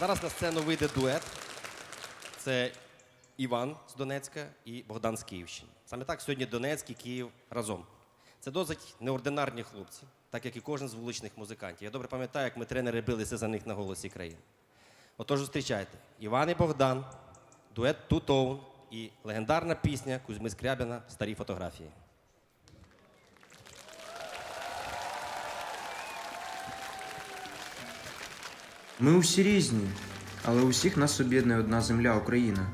Зараз на сцену вийде дует. Це Іван з Донецька і Богдан з Київщини. Саме так сьогодні Донецьк і Київ разом. Це досить неординарні хлопці, так як і кожен з вуличних музикантів. Я добре пам'ятаю, як ми тренери билися за них на голосі країни. Отож, зустрічайте Іван і Богдан, дует Tone і легендарна пісня Кузьми Скрябіна Старі фотографії. Ми усі різні, але усіх нас об'єднує одна земля Україна.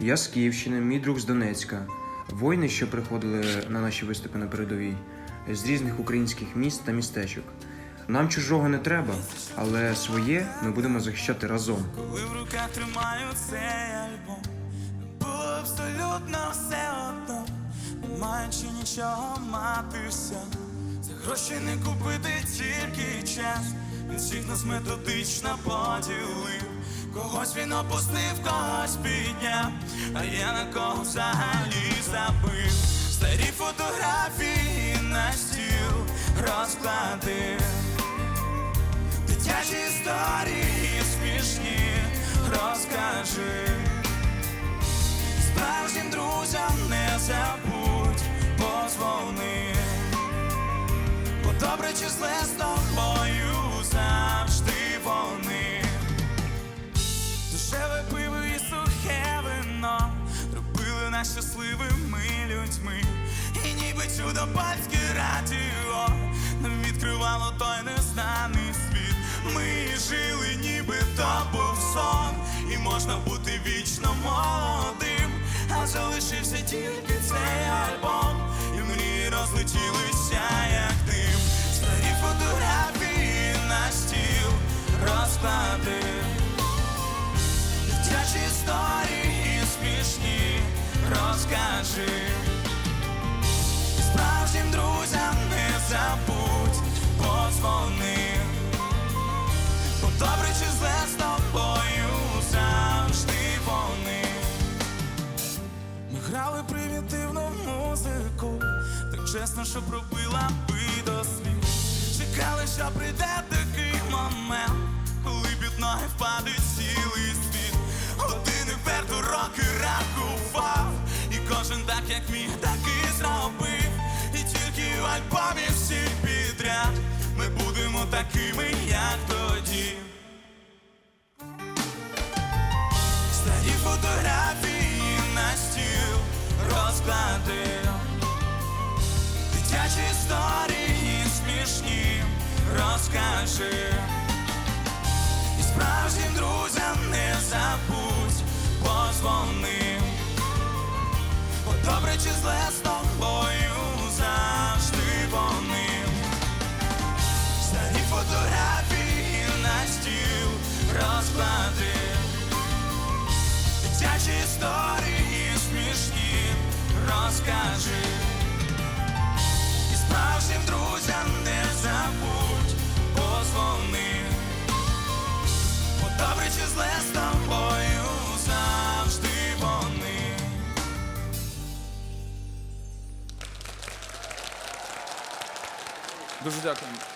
Я з Київщини, мій друг з Донецька. Воїни, що приходили на наші виступи на передовій, з різних українських міст та містечок. Нам чужого не треба, але своє ми будемо захищати разом. Коли в руках тримаю цей альбом, було абсолютно все одно, не маючи нічого мати все. За гроші не купити тільки час. Він всіх нас методично поділив. Когось він опустив, когось підняв, а я на кого взагалі забив. Старі фотографії на стіл розкладив. Дитячі історії смішні розкажи. Справжнім друзям не забудь позвони. Бо добре чи зле І польське радіо нам відкривало той незнаний світ. Ми жили, ніби то був сон, і можна бути вічно молодим, а залишився тільки цей альбом, і мрії розлетілися, як дим. Старі фотографії на стіл розкладив. Дитячі історії смішні розкажи. І Справжнім друзям не забудь позвони. Бо добре чи зле з тобою завжди вони. Ми грали примітивну музику, так чесно, що пробила би до слів. Чекали, що прийде такий момент, коли під ноги впаде цілий світ. Години вперто роки рахував, і кожен так, як міг, такими, як тоді. Старі фотографії на стіл розклади, Дитячі історії смішні розкажи. Розкажи. І справжнім друзям не забудь позвони. Бо добре чи зле з тобою завжди вони. Дуже дякую.